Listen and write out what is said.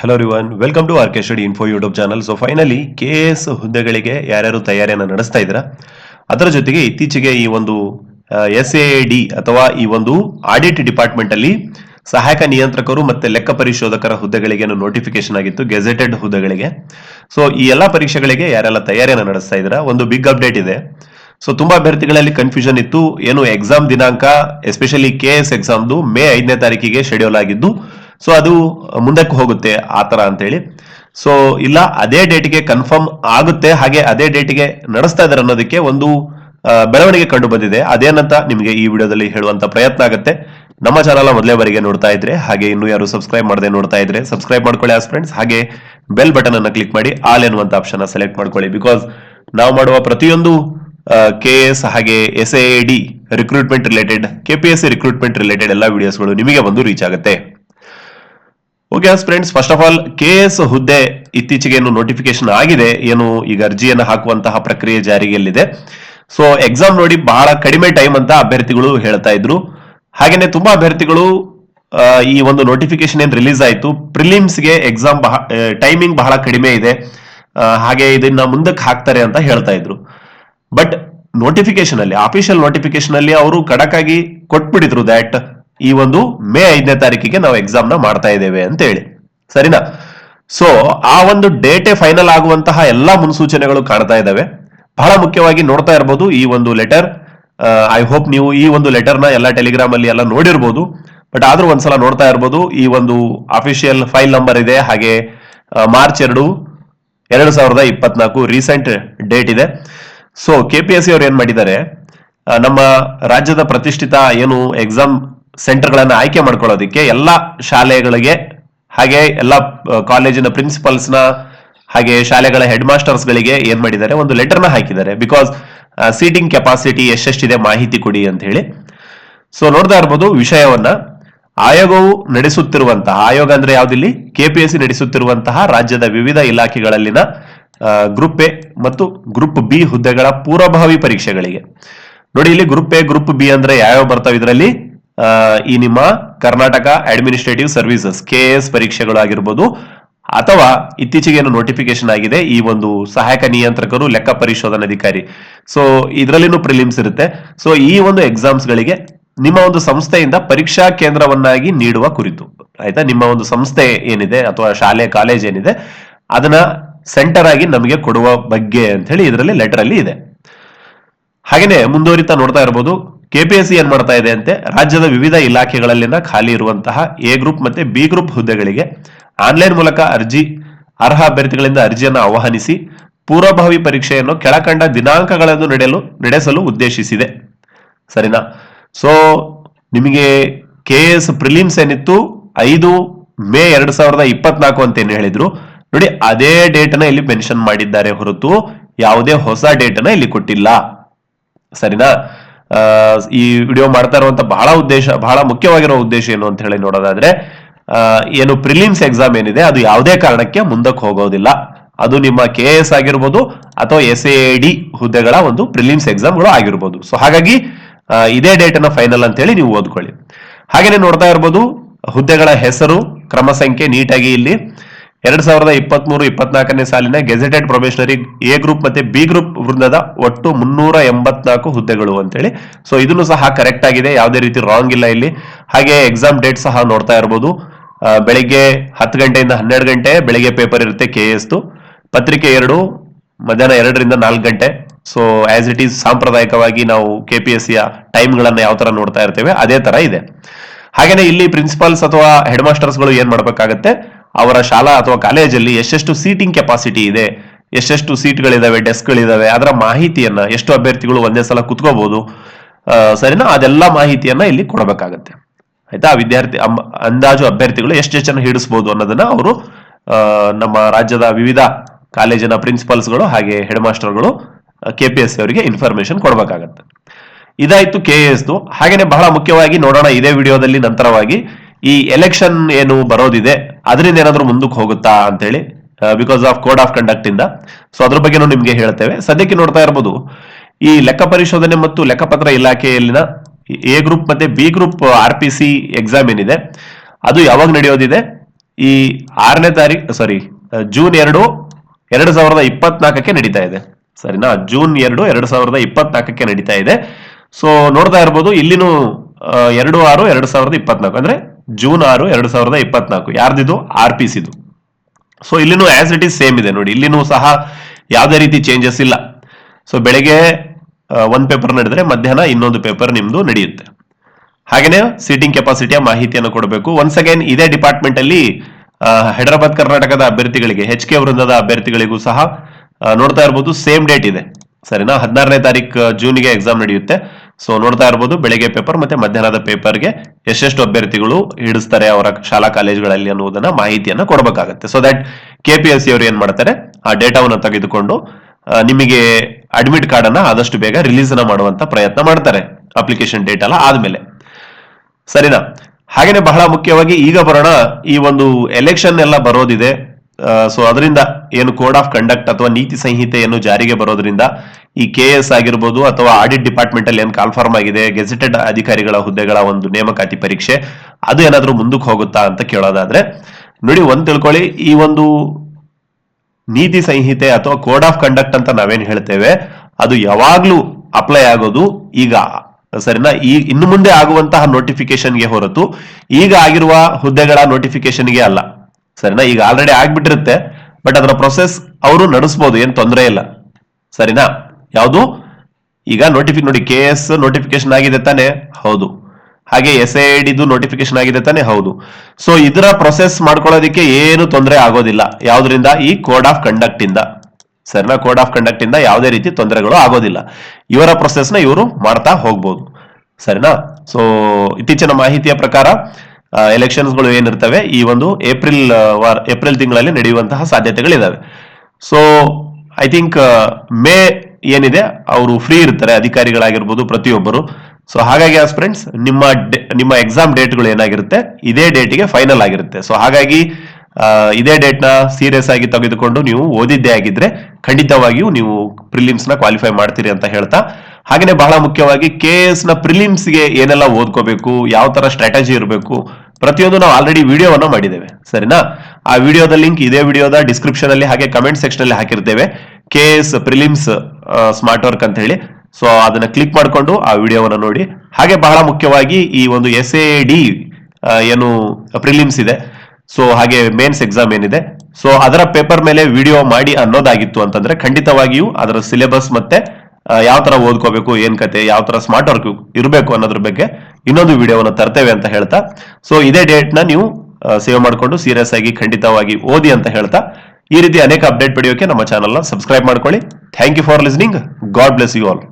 Hello ರಿವನ್ welcome to R K study info YouTube channel so finally K S ಹುದ್ದೆಗಳಿಗೆ ಯಾರ್ಯಾರು ತಯಾರಿಯನ್ನು ನಡೆಸ್ತಾ ಇದ್ದೀರಾ? ಅದರ ಜೊತೆಗೆ ಇತ್ತೀಚೆಗೆ ಈ ಒಂದು ಎಸ್ ಎ ಡಿ ಅಥವಾ ಈ ಒಂದು ಆಡಿಟ್ ಡಿಪಾರ್ಟ್ಮೆಂಟ್ ಅಲ್ಲಿ ಸಹಾಯಕ ನಿಯಂತ್ರಕರು ಮತ್ತೆ ಲೆಕ್ಕ ಪರಿಶೋಧಕರ ಹುದ್ದೆಗಳಿಗೆ ನೋಟಿಫಿಕೇಶನ್ ಆಗಿತ್ತು ಗೆಜೆಟೆಡ್ ಹುದ್ದೆಗಳಿಗೆ. ಸೊ ಈ ಎಲ್ಲಾ ಪರೀಕ್ಷೆಗಳಿಗೆ ಯಾರೆಲ್ಲ ತಯಾರಿಯನ್ನು ನಡೆಸ್ತಾ ಇದ್ದೀರಾ? ಒಂದು ಬಿಗ್ ಅಪ್ಡೇಟ್ ಇದೆ. ಸೊ ತುಂಬಾ ಅಭ್ಯರ್ಥಿಗಳಲ್ಲಿ ಕನ್ಫ್ಯೂಷನ್ ಇತ್ತು. ಏನು ಎಕ್ಸಾಮ್ ದಿನಾಂಕ ಎಸ್ಪೆಷಲಿ ಕೆ ಎಸ್ ಎಕ್ಸಾಮ್ದು ಮೇ ಐದನೇ ತಾರೀಕಿಗೆ ಶೆಡ್ಯೂಲ್ ಆಗಿದ್ದು ಸೊ ಅದು ಮುಂದಕ್ಕೆ ಹೋಗುತ್ತೆ ಆ ತರ ಅಂತೇಳಿ. ಸೊ ಇಲ್ಲ, ಅದೇ ಡೇಟ್ಗೆ ಕನ್ಫರ್ಮ್ ಆಗುತ್ತೆ. ಹಾಗೆ ಅದೇ ಡೇಟ್ಗೆ ನಡೆಸ್ತಾ ಇದ್ದಾರೆ ಅನ್ನೋದಕ್ಕೆ ಒಂದು ಬೆಳವಣಿಗೆ ಕಂಡು ಬಂದಿದೆ. ಅದೇನಂತ ನಿಮಗೆ ಈ ವಿಡಿಯೋದಲ್ಲಿ ಹೇಳುವಂತ ಪ್ರಯತ್ನ ಆಗುತ್ತೆ. ನಮ್ಮ ಚಾನಲ್ ಮೊದಲೇ ಬಾರಿಗೆ ನೋಡ್ತಾ ಇದ್ರೆ, ಹಾಗೆ ಇನ್ನು ಯಾರು ಸಬ್ಸ್ಕ್ರೈಬ್ ಮಾಡದೆ ನೋಡ್ತಾ ಇದ್ರೆ ಸಬ್ಸ್ಕ್ರೈಬ್ ಮಾಡ್ಕೊಳ್ಳಿ ಆಸ್ ಫ್ರೆಂಡ್ಸ್ ಹಾಗೆ ಬೆಲ್ ಬಟನ್ ಅನ್ನು ಕ್ಲಿಕ್ ಮಾಡಿ ಆಲ್ ಎನ್ನುವಂತ ಆಪ್ಷನ್ ಸೆಲೆಕ್ಟ್ ಮಾಡ್ಕೊಳ್ಳಿ. ಬಿಕಾಸ್ ನಾವು ಮಾಡುವ ಪ್ರತಿಯೊಂದು ಕೆ ಎಸ್ ಹಾಗೆ S A D recruitment related K P S C recruitment related ಎಲ್ಲ ವಿಡಿಯೋಸ್ಗಳು ನಿಮಗೆ ಬಂದು ರೀಚ್ ಆಗುತ್ತೆ. Okay friends first of all K S ಹುದ್ದೆ ಇತ್ತೀಚೆಗೆ ಏನು ನೋಟಿಫಿಕೇಶನ್ ಆಗಿದೆ, ಏನು ಈಗ ಅರ್ಜಿಯನ್ನು ಹಾಕುವಂತಹ ಪ್ರಕ್ರಿಯೆ ಜಾರಿಯಲ್ಲಿದೆ. ಸೊ ಎಕ್ಸಾಮ್ ನೋಡಿ ಬಹಳ ಕಡಿಮೆ ಟೈಮ್ ಅಂತ ಅಭ್ಯರ್ಥಿಗಳು ಹೇಳ್ತಾ ಇದ್ರು. ಹಾಗೇನೆ ತುಂಬಾ ಅಭ್ಯರ್ಥಿಗಳು ಈ ಒಂದು ನೋಟಿಫಿಕೇಶನ್ ಏನ್ ರಿಲೀಸ್ ಆಯಿತು ಪ್ರಿಲಿಮ್ಸ್ಗೆ ಎಕ್ಸಾಮ್ ಟೈಮಿಂಗ್ ಬಹಳ ಕಡಿಮೆ ಇದೆ. ಹಾಗೆ ಇದನ್ನ ಮುಂದಕ್ಕೆ ಹಾಕ್ತಾರೆ ಅಂತ ಹೇಳ್ತಾ ಇದ್ರು. ಬಟ್ ನೋಟಿಫಿಕೇಶನ್ ಅಲ್ಲಿ ಅಫಿಷಿಯಲ್ ನೋಟಿಫಿಕೇಶನ್ ಅಲ್ಲಿ ಅವರು ಕಡಕಾಗಿ ಕೊಟ್ಬಿಟ್ಟಿದ್ರು ದಟ್ ಈ ಒಂದು ಮೇ ಐದನೇ ತಾರೀಕಿಗೆ ನಾವು ಎಕ್ಸಾಮ್ನ ಮಾಡ್ತಾ ಇದ್ದೇವೆ ಅಂತ ಹೇಳಿ. ಸರಿನಾ? ಸೊ ಆ ಒಂದು ಡೇಟೆ ಫೈನಲ್ ಆಗುವಂತಹ ಎಲ್ಲಾ ಮುನ್ಸೂಚನೆಗಳು ಕಾಣ್ತಾ ಇದ್ದಾವೆ. ಬಹಳ ಮುಖ್ಯವಾಗಿ ನೋಡ್ತಾ ಇರಬಹುದು ಈ ಒಂದು ಲೆಟರ್ ಐ ಹೋಪ್ ನೀವು ಈ ಒಂದು ಲೆಟರ್ನ ಎಲ್ಲ ಟೆಲಿಗ್ರಾಮ್ ಅಲ್ಲಿ ಎಲ್ಲ ನೋಡಿರ್ಬೋದು. ಬಟ್ ಆದ್ರೂ ಒಂದ್ಸಲ ನೋಡ್ತಾ ಇರ್ಬೋದು, ಈ ಒಂದು ಅಫಿಷಿಯಲ್ ಫೈಲ್ ನಂಬರ್ ಇದೆ. ಹಾಗೆ ಮಾರ್ಚ್ ಎರಡು ಎರಡು ಸಾವಿರದ ಇಪ್ಪತ್ನಾಲ್ಕು ರೀಸೆಂಟ್ ಡೇಟ್ ಇದೆ. So K P S C ಅವ್ರು ಏನ್ ಮಾಡಿದ್ದಾರೆ? ನಮ್ಮ ರಾಜ್ಯದ ಪ್ರತಿಷ್ಠಿತ ಏನು ಎಕ್ಸಾಮ್ ಸೆಂಟರ್ಗಳನ್ನ ಆಯ್ಕೆ ಮಾಡ್ಕೊಳ್ಳೋದಕ್ಕೆ ಎಲ್ಲ ಶಾಲೆಗಳಿಗೆ, ಹಾಗೆ ಎಲ್ಲ ಕಾಲೇಜಿನ ಪ್ರಿನ್ಸಿಪಲ್ಸ್ನ ಹಾಗೆ ಶಾಲೆಗಳ ಹೆಡ್ ಮಾಸ್ಟರ್ಸ್ಗಳಿಗೆ ಏನ್ ಮಾಡಿದ್ದಾರೆ, ಒಂದು ಲೆಟರ್ನ ಹಾಕಿದ್ದಾರೆ ಬಿಕಾಸ್ ಸೀಟಿಂಗ್ ಕೆಪಾಸಿಟಿ ಎಷ್ಟೆಷ್ಟಿದೆ ಮಾಹಿತಿ ಕೊಡಿ ಅಂತ ಹೇಳಿ. ಸೊ ನೋಡ್ತಾ ಇರ್ಬೋದು ವಿಷಯವನ್ನ. ಆಯೋಗವು ನಡೆಸುತ್ತಿರುವಂತಹ, ಆಯೋಗ ಅಂದ್ರೆ ಯಾವ್ದಿಲ್ಲಿ? ಕೆಪಿಎಸ್ಸಿ ನಡೆಸುತ್ತಿರುವಂತಹ ರಾಜ್ಯದ ವಿವಿಧ ಇಲಾಖೆಗಳಲ್ಲಿನ ಗ್ರೂಪ್ ಎ ಮತ್ತು ಗ್ರೂಪ್ ಬಿ ಹುದ್ದೆಗಳ ಪೂರ್ವಭಾವಿ ಪರೀಕ್ಷೆಗಳಿಗೆ. ನೋಡಿ ಇಲ್ಲಿ ಗ್ರೂಪ್ ಎ, ಗ್ರೂಪ್ ಬಿ ಅಂದ್ರೆ ಯಾವ್ಯಾವ ಬರ್ತಾವ ಇದರಲ್ಲಿ? ಈ ನಿಮ್ಮ Karnataka administrative services K S ಪರೀಕ್ಷೆಗಳಾಗಿರ್ಬೋದು, ಅಥವಾ ಇತ್ತೀಚೆಗೆ ಏನು ನೋಟಿಫಿಕೇಶನ್ ಆಗಿದೆ, ಈ ಒಂದು ಸಹಾಯಕ ನಿಯಂತ್ರಕರು ಲೆಕ್ಕ ಪರಿಶೋಧನಾ ಅಧಿಕಾರಿ. ಸೊ ಇದರಲ್ಲಿನೂ ಪ್ರಿಲಿಮ್ಸ್ ಇರುತ್ತೆ. ಸೊ ಈ ಒಂದು ಎಕ್ಸಾಮ್ಸ್ ಗಳಿಗೆ ನಿಮ್ಮ ಒಂದು ಸಂಸ್ಥೆಯಿಂದ ಪರೀಕ್ಷಾ ಕೇಂದ್ರವನ್ನಾಗಿ ನೀಡುವ ಕುರಿತು, ಆಯ್ತಾ? ನಿಮ್ಮ ಒಂದು ಸಂಸ್ಥೆ ಏನಿದೆ, ಅಥವಾ ಶಾಲೆ ಕಾಲೇಜ್ ಏನಿದೆ, ಅದನ್ನ ಸೆಂಟರ್ ಆಗಿ ನಮಗೆ ಕೊಡುವ ಬಗ್ಗೆ ಅಂತ ಹೇಳಿ ಇದರಲ್ಲಿ ಲೆಟರ್ ಅಲ್ಲಿ ಇದೆ. ಹಾಗೇನೆ ಮುಂದುವರಿತಾ ನೋಡ್ತಾ ಇರಬಹುದು ಕೆಪಿಎಸ್ಸಿ ಏನ್ ಮಾಡ್ತಾ ಇದೆ ಅಂತೆ? ರಾಜ್ಯದ ವಿವಿಧ ಇಲಾಖೆಗಳಲ್ಲಿನ ಖಾಲಿ ಇರುವಂತಹ ಎ ಗ್ರೂಪ್ ಮತ್ತೆ ಬಿ ಗ್ರೂಪ್ ಹುದ್ದೆಗಳಿಗೆ ಆನ್ಲೈನ್ ಮೂಲಕ ಅರ್ಜಿ, ಅರ್ಹ ಅಭ್ಯರ್ಥಿಗಳಿಂದ ಅರ್ಜಿಯನ್ನು ಆಹ್ವಾನಿಸಿ, ಪೂರ್ವಭಾವಿ ಪರೀಕ್ಷೆಯನ್ನು ಕೆಳಕಂಡ ದಿನಾಂಕಗಳನ್ನು ನಡೆಯಲು ನಡೆಸಲು ಉದ್ದೇಶಿಸಿದೆ. ಸರಿನಾ? ಸೊ ನಿಮಗೆ ಕೆ ಎಸ್ ಪ್ರಿಲಿಮ್ಸ್ ಏನಿತ್ತು? ಐದು ಮೇ ಎರಡ್ ಸಾವಿರದ ಇಪ್ಪತ್ನಾಲ್ಕು ಅಂತ ಏನು ಹೇಳಿದ್ರು? ನೋಡಿ, ಅದೇ ಡೇಟ್ನ ಇಲ್ಲಿ ಮೆನ್ಷನ್ ಮಾಡಿದ್ದಾರೆ ಹೊರತು ಯಾವುದೇ ಹೊಸ ಡೇಟ್ನ ಇಲ್ಲಿ ಕೊಟ್ಟಿಲ್ಲ. ಸರಿನಾ? ಈ ವಿಡಿಯೋ ಮಾಡ್ತಾ ಇರುವಂತ ಬಹಳ ಉದ್ದೇಶ, ಬಹಳ ಮುಖ್ಯವಾಗಿರೋ ಉದ್ದೇಶ ಏನು ಅಂತ ಹೇಳಿ ನೋಡೋದಾದ್ರೆ ಏನು ಪ್ರಿಲಿಮ್ಸ್ ಎಕ್ಸಾಮ್ ಏನಿದೆ, ಅದು ಯಾವುದೇ ಕಾರಣಕ್ಕೆ ಮುಂದಕ್ಕೆ ಹೋಗೋದಿಲ್ಲ. ಅದು ನಿಮ್ಮ ಕೆ ಎಸ್ ಆಗಿರ್ಬೋದು ಅಥವಾ ಎಸ್ ಎ ಡಿ ಹುದ್ದೆಗಳ ಒಂದು ಪ್ರಿಲಿಮ್ಸ್ ಎಕ್ಸಾಮ್ಗಳು ಆಗಿರ್ಬೋದು. ಸೊ ಹಾಗಾಗಿ ಇದೇ ಡೇಟ್ ಅನ್ನ ಫೈನಲ್ ಅಂತ ಹೇಳಿ ನೀವು ಓದ್ಕೊಳ್ಳಿ. ಹಾಗೇನೆ ನೋಡ್ತಾ ಇರ್ಬೋದು, ಹುದ್ದೆಗಳ ಹೆಸರು, ಕ್ರಮ ಸಂಖ್ಯೆ ನೀಟಾಗಿ ಇಲ್ಲಿ. ಎರಡ್ ಸಾವಿರದ ಇಪ್ಪತ್ತ್ ಮೂರು ಇಪ್ಪತ್ನಾಲ್ಕನೇ ಸಾಲಿನ ಗೆಜೆಟೆಡ್ ಪ್ರೊಬೇಷನರಿ ಎ ಗ್ರೂಪ್ ಮತ್ತೆ ಬಿ ಗ್ರೂಪ್ ವೃಂದದ ಒಟ್ಟು ಮುನ್ನೂರ ಎಂಬತ್ನಾಲ್ಕು ಹುದ್ದೆಗಳು ಅಂತೇಳಿ. ಸೊ ಇದನ್ನು ಸಹ ಕರೆಕ್ಟ್ ಆಗಿದೆ, ಯಾವುದೇ ರೀತಿ ರಾಂಗ್ ಇಲ್ಲ ಇಲ್ಲಿ. ಹಾಗೆ ಎಕ್ಸಾಮ್ ಡೇಟ್ ಸಹ ನೋಡ್ತಾ ಇರಬಹುದು ಬೆಳಿಗ್ಗೆ ಹತ್ತು ಗಂಟೆಯಿಂದ ಹನ್ನೆರಡು ಗಂಟೆ, ಬೆಳಿಗ್ಗೆ ಪೇಪರ್ ಇರುತ್ತೆ ಕೆ ಎಸ್ ಪತ್ರಿಕೆ ಎರಡು, ಮಧ್ಯಾಹ್ನ ಎರಡರಿಂದ ನಾಲ್ಕು ಗಂಟೆ. ಸೊ ಆಸ್ ಇಟ್ ಈಸ್ ಸಾಂಪ್ರದಾಯಿಕವಾಗಿ ನಾವು ಕೆ ಪಿ ಎಸ್ ಸಿಯ ಟೈಮ್ಗಳನ್ನ ಯಾವ ತರ ನೋಡ್ತಾ ಇರ್ತೇವೆ, ಅದೇ ತರ ಇದೆ. ಹಾಗೇನೆ ಇಲ್ಲಿ ಪ್ರಿನ್ಸಿಪಾಲ್ಸ್ ಅಥವಾ ಹೆಡ್ ಮಾಸ್ಟರ್ಸ್ಗಳು ಏನ್ ಮಾಡ್ಬೇಕಾಗತ್ತೆ? ಅವರ ಶಾಲಾ ಅಥವಾ ಕಾಲೇಜಲ್ಲಿ ಎಷ್ಟೆಷ್ಟು ಸೀಟಿಂಗ್ ಕೆಪಾಸಿಟಿ ಇದೆ, ಎಷ್ಟೆಷ್ಟು ಸೀಟ್ಗಳಿದಾವೆ ಡೆಸ್ಕ್ಗಳಿದಾವೆ ಅದರ ಮಾಹಿತಿಯನ್ನ ಎಷ್ಟು ಅಭ್ಯರ್ಥಿಗಳು ಒಂದೇ ಸಲ ಕುತ್ಕೋಬಹುದು ಸರಿನಾ? ಅದೆಲ್ಲ ಮಾಹಿತಿಯನ್ನ ಇಲ್ಲಿ ಕೊಡಬೇಕಾಗತ್ತೆ. ಆಯ್ತಾ? ವಿದ್ಯಾರ್ಥಿ ಅಂದಾಜು ಅಭ್ಯರ್ಥಿಗಳು ಎಷ್ಟು ಜನ ಹಿಡಿಸ್ಬೋದು ಅನ್ನೋದನ್ನ ಅವರು ನಮ್ಮ ರಾಜ್ಯದ ವಿವಿಧ ಕಾಲೇಜಿನ ಪ್ರಿನ್ಸಿಪಲ್ಸ್ಗಳು ಹಾಗೆ ಹೆಡ್ ಮಾಸ್ಟರ್ಗಳು ಕೆ ಪಿ ಎಸ್ ಸಿ ಅವರಿಗೆ ಇನ್ಫಾರ್ಮೇಶನ್ ಕೊಡಬೇಕಾಗತ್ತೆ. ಇದಾಯ್ತು ಕೆ ಎಸ್ದು ಹಾಗೇನೆ ಬಹಳ ಮುಖ್ಯವಾಗಿ ನೋಡೋಣ ಇದೇ ವಿಡಿಯೋದಲ್ಲಿ ನಂತರವಾಗಿ ಈ ಎಲೆಕ್ಷನ್ ಏನು ಬರೋದಿದೆ ಅದರಿಂದ ಏನಾದರೂ ಮುಂದಕ್ಕೆ ಹೋಗುತ್ತಾ ಅಂತೇಳಿ because of code of conduct ಇಂದ. ಸೊ ಅದ್ರ ಬಗ್ಗೆನೂ ನಿಮ್ಗೆ ಹೇಳ್ತೇವೆ. ಸದ್ಯಕ್ಕೆ ನೋಡ್ತಾ ಇರ್ಬೋದು, ಈ ಲೆಕ್ಕ ಪರಿಶೋಧನೆ ಮತ್ತು ಲೆಕ್ಕಪತ್ರ ಇಲಾಖೆಯಲ್ಲಿನ ಎ ಗ್ರೂಪ್ ಮತ್ತೆ B group R P C exam ಏನಿದೆ, ಅದು ಯಾವಾಗ ನಡೆಯೋದಿದೆ? ಈ ಆರನೇ ತಾರೀಕು ಸಾರಿ ಜೂನ್ ಎರಡು ಎರಡು ಸಾವಿರದ ಇಪ್ಪತ್ನಾಲ್ಕಕ್ಕೆ ನಡೀತಾ ಇದೆ. ಸರಿನಾ? ಜೂನ್ ಎರಡು ಎರಡು ಸಾವಿರದ ಇಪ್ಪತ್ನಾಲ್ಕಕ್ಕೆ ನಡೀತಾ ಇದೆ. ಸೊ ನೋಡ್ತಾ ಇರ್ಬೋದು, ಇಲ್ಲಿನೂ ಎರಡು ಆರು, ಎರಡು ಸಾವಿರದ ಇಪ್ಪತ್ನಾಲ್ಕು. ಅಂದ್ರೆ ಜೂನ್ ಆರು ಎರಡು ಸಾವಿರದ ಇಪ್ಪತ್ನಾಲ್ಕು. ಯಾರ್ದಿದು? ಆರ್ ಪಿ ಸಿದು. ಸೊ ಇಲ್ಲಿನೂ ಆಸ್ ಇಟ್ ಈಸ್ ಸೇಮ್ ಇದೆ ನೋಡಿ. ಇಲ್ಲಿನೂ ಸಹ ಯಾವುದೇ ರೀತಿ ಚೇಂಜಸ್ ಇಲ್ಲ. ಸೊ ಬೆಳಗ್ಗೆ ಒಂದು ಪೇಪರ್ ನಡೆದ್ರೆ ಮಧ್ಯಾಹ್ನ ಇನ್ನೊಂದು ಪೇಪರ್ ನಿಮ್ದು ನಡೆಯುತ್ತೆ. ಹಾಗೆಯೇ ಸೀಟಿಂಗ್ ಕೆಪಾಸಿಟಿಯ ಮಾಹಿತಿಯನ್ನು ಕೊಡಬೇಕು. ಒನ್ಸ್ ಅಗೇನ್ ಇದೇ ಡಿಪಾರ್ಟ್ಮೆಂಟ್ ಅಲ್ಲಿ ಹೈದರಾಬಾದ್, ಕರ್ನಾಟಕದ ಅಭ್ಯರ್ಥಿಗಳಿಗೆ ಹೆಚ್ ಕೆ ವೃಂದದ ಅಭ್ಯರ್ಥಿಗಳಿಗೂ ಸಹ ನೋಡ್ತಾ ಇರ್ಬೋದು ಸೇಮ್ ಡೇಟ್ ಇದೆ. ಸರಿನಾ? ಹದಿನಾರನೇ ತಾರೀಕು, ಜೂನ್ಗೆ ಎಕ್ಸಾಮ್ ನಡೆಯುತ್ತೆ. ಸೊ ನೋಡ್ತಾ ಇರ್ಬೋದು, ಬೆಳಗ್ಗೆ ಪೇಪರ್ ಮತ್ತೆ ಮಧ್ಯಾಹ್ನದ ಪೇಪರ್ಗೆ ಎಷ್ಟೆಷ್ಟು ಅಭ್ಯರ್ಥಿಗಳು ಹಿಡಿಸ್ತಾರೆ ಅವರ ಶಾಲಾ ಕಾಲೇಜುಗಳಲ್ಲಿ ಅನ್ನುವುದನ್ನ ಮಾಹಿತಿಯನ್ನ ಕೊಡಬೇಕಾಗುತ್ತೆ. So that K P S C ಅವರು ಏನ್ ಮಾಡ್ತಾರೆ, ಆ ಡೇಟಾವನ್ನು ತೆಗೆದುಕೊಂಡು ನಿಮಗೆ ಅಡ್ಮಿಟ್ ಕಾರ್ಡ್ ಅನ್ನ ಆದಷ್ಟು ಬೇಗ ರಿಲೀಸ್ ಅನ್ನ ಮಾಡುವಂತ ಪ್ರಯತ್ನ ಮಾಡ್ತಾರೆ ಅಪ್ಲಿಕೇಶನ್ ಡೇಟ್ ಎಲ್ಲ ಆದ್ಮೇಲೆ. ಸರಿನಾ? ಹಾಗೇನೆ ಬಹಳ ಮುಖ್ಯವಾಗಿ ಈಗ ಬರೋಣ, ಈ ಒಂದು ಎಲೆಕ್ಷನ್ ಎಲ್ಲ ಬರೋದಿದೆ. ಸೊ ಅದರಿಂದ ಏನು ಕೋಡ್ ಆಫ್ ಕಂಡಕ್ಟ್ ಅಥವಾ ನೀತಿ ಸಂಹಿತೆಯನ್ನು ಜಾರಿಗೆ ಬರೋದ್ರಿಂದ ಈ ಕೆ ಎಸ್ ಆಗಿರ್ಬೋದು ಅಥವಾ ಆಡಿಟ್ ಡಿಪಾರ್ಟ್ಮೆಂಟ್ ಅಲ್ಲಿ ಏನು ಕಾನ್ಫರ್ಮ್ ಆಗಿದೆ ಗೆಜೆಟೆಡ್ ಅಧಿಕಾರಿಗಳ ಹುದ್ದೆಗಳ ಒಂದು ನೇಮಕಾತಿ ಪರೀಕ್ಷೆ, ಅದು ಏನಾದರೂ ಮುಂದಕ್ಕೆ ಹೋಗುತ್ತಾ ಅಂತ ಕೇಳೋದಾದ್ರೆ, ನೋಡಿ ಒಂದು ತಿಳ್ಕೊಳ್ಳಿ, ಈ ಒಂದು ನೀತಿ ಸಂಹಿತೆ ಅಥವಾ ಕೋಡ್ ಆಫ್ ಕಂಡಕ್ಟ್ ಅಂತ ನಾವೇನ್ ಹೇಳ್ತೇವೆ, ಅದು ಯಾವಾಗ್ಲೂ ಅಪ್ಲೈ ಆಗೋದು ಈಗ, ಸರಿನಾ? ಈ ಇನ್ನು ಮುಂದೆ ಆಗುವಂತಹ ನೋಟಿಫಿಕೇಶನ್ಗೆ ಹೊರತು, ಈಗ ಆಗಿರುವ ಹುದ್ದೆಗಳ ನೋಟಿಫಿಕೇಶನ್ಗೆ ಅಲ್ಲ. ಸರಿನಾ? ಈಗ ಆಲ್ರೆಡಿ ಆಗ್ಬಿಟ್ಟಿರುತ್ತೆ ಬಟ್ ಅದರ ಪ್ರೊಸೆಸ್ ಅವರು ನಡೆಸಬಹುದು ಏನ್ ತೊಂದರೆ ಇಲ್ಲ. ಸರಿನಾ? ಯಾವುದು? ಈಗ ನೋಟಿಫಿ ನೋಡಿ ಕೆ ಎಸ್ ನೋಟಿಫಿಕೇಶನ್ ಆಗಿದೆ ತಾನೆ? ಹೌದು. ಹಾಗೆ ಎಸ್ ಐ ಡಿದು ನೋಟಿಫಿಕೇಶನ್ ಆಗಿದೆ ತಾನೆ? ಹೌದು. ಸೊ ಇದರ ಪ್ರೊಸೆಸ್ ಮಾಡ್ಕೊಳ್ಳೋದಕ್ಕೆ ಏನು ತೊಂದರೆ ಆಗೋದಿಲ್ಲ. ಯಾವ್ದ್ರಿಂದ? ಈ ಕೋಡ್ ಆಫ್ ಕಂಡಕ್ಟ್ ಇಂದ. ಸರಿನಾ? ಕೋಡ್ ಆಫ್ ಕಂಡಕ್ಟ್ ಇಂದ ಯಾವುದೇ ರೀತಿ ತೊಂದರೆಗಳು ಆಗೋದಿಲ್ಲ. ಇವರ ಪ್ರೊಸೆಸ್ನ ಇವರು ಮಾಡ್ತಾ ಹೋಗ್ಬೋದು. ಸರಿನಾ? ಸೊ ಇತ್ತೀಚಿನ ಮಾಹಿತಿಯ ಪ್ರಕಾರ ಎಲೆಕ್ಷನ್ಸ್ಗಳು ಏನಿರ್ತವೆ, ಈ ಒಂದು ಏಪ್ರಿಲ್ ವಾರ ಏಪ್ರಿಲ್ ತಿಂಗಳಲ್ಲಿ ನಡೆಯುವಂತಹ ಸಾಧ್ಯತೆಗಳಿದಾವೆ. ಸೊ ಐ ಥಿಂಕ್ ಮೇ ಏನಿದೆ, ಅವರು ಫ್ರೀ ಇರ್ತಾರೆ, ಅಧಿಕಾರಿಗಳಾಗಿರ್ಬೋದು ಪ್ರತಿಯೊಬ್ಬರು. ಸೊ ಹಾಗಾಗಿ ಆಸ್ ಫ್ರೆಂಡ್ಸ್ ನಿಮ್ಮ ನಿಮ್ಮ ಎಕ್ಸಾಮ್ ಡೇಟ್ಗಳು ಏನಾಗಿರುತ್ತೆ, ಇದೇ ಡೇಟಿಗೆ ಫೈನಲ್ ಆಗಿರುತ್ತೆ. ಸೊ ಹಾಗಾಗಿ ಇದೇ ಡೇಟ್ನ ಸೀರಿಯಸ್ ಆಗಿ ತೆಗೆದುಕೊಂಡು ನೀವು ಓದಿದ್ದೇ ಆಗಿದ್ರೆ ಖಂಡಿತವಾಗಿಯೂ ನೀವು ಪ್ರಿಲಿಮ್ಸ್ನ ಕ್ವಾಲಿಫೈ ಮಾಡ್ತೀರಿ ಅಂತ ಹೇಳ್ತಾ. ಹಾಗೇನೆ ಬಹಳ ಮುಖ್ಯವಾಗಿ ಕೆ ಎಸ್ನ ಪ್ರಿಲಿಮ್ಸ್ಗೆ ಏನೆಲ್ಲ ಓದ್ಕೋಬೇಕು, ಯಾವ ತರ ಸ್ಟ್ರಾಟಜಿ ಇರಬೇಕು, ಪ್ರತಿಯೊಂದು ನಾವು ಆಲ್ರೆಡಿ ವಿಡಿಯೋವನ್ನು ಮಾಡಿದ್ದೇವೆ. ಸರಿನಾ? ಆ ವಿಡಿಯೋದ ಲಿಂಕ್ ಇದೇ ವಿಡಿಯೋದ ಡಿಸ್ಕ್ರಿಪ್ಷನ್ ಅಲ್ಲಿ ಹಾಗೆ ಕಮೆಂಟ್ ಸೆಕ್ಷನ್ ಅಲ್ಲಿ ಹಾಕಿರ್ತೇವೆ. K S prelims smart work ಅಂತ ಹೇಳಿ. ಸೊ ಅದನ್ನ ಕ್ಲಿಕ್ ಮಾಡಿಕೊಂಡು ಆ ವಿಡಿಯೋವನ್ನು ನೋಡಿ. ಹಾಗೆ ಬಹಳ ಮುಖ್ಯವಾಗಿ ಈ ಒಂದು ಎಸ್ ಎ ಡಿ ಏನು ಪ್ರಿಲಿಮ್ಸ್ ಇದೆ ಸೊ ಹಾಗೆ ಮೇನ್ಸ್ ಎಕ್ಸಾಮ್ ಏನಿದೆ? ಸೊ ಅದರ ಪೇಪರ್ ಮೇಲೆ ವಿಡಿಯೋ ಮಾಡಿ ಅನ್ನೋದಾಗಿತ್ತು ಅಂತಂದ್ರೆ ಖಂಡಿತವಾಗಿಯೂ ಅದರ ಸಿಲೆಬಸ್ ಮತ್ತೆ ಯಾವ ತರ ಓದ್ಕೋಬೇಕು, ಏನ್ ಕತೆ, ಯಾವ ತರ ಸ್ಮಾರ್ಟ್ ವರ್ಕ್ ಇರಬೇಕು ಅನ್ನೋದ್ರ ಬಗ್ಗೆ ಇನ್ನೊಂದು ವಿಡಿಯೋವನ್ನು ತರ್ತೇವೆ ಅಂತ ಹೇಳ್ತಾ. ಸೊ ಇದೇ ಡೇಟ್ನ ನೀವು ಸೇವ್ ಮಾಡಿಕೊಂಡು ಸೀರಿಯಸ್ ಆಗಿ ಖಂಡಿತವಾಗಿ ಓದಿ ಅಂತ ಹೇಳ್ತಾ. ಈ ರೀತಿ ಅನೇಕ ಅಪ್ಡೇಟ್ ಪಡೆಯೋಕೆ ನಮ್ಮ ಚಾನಲ್ನ ಸಬ್ಸ್ಕ್ರೈಬ್ ಮಾಡ್ಕೊಳ್ಳಿ. Thank you for listening god bless you all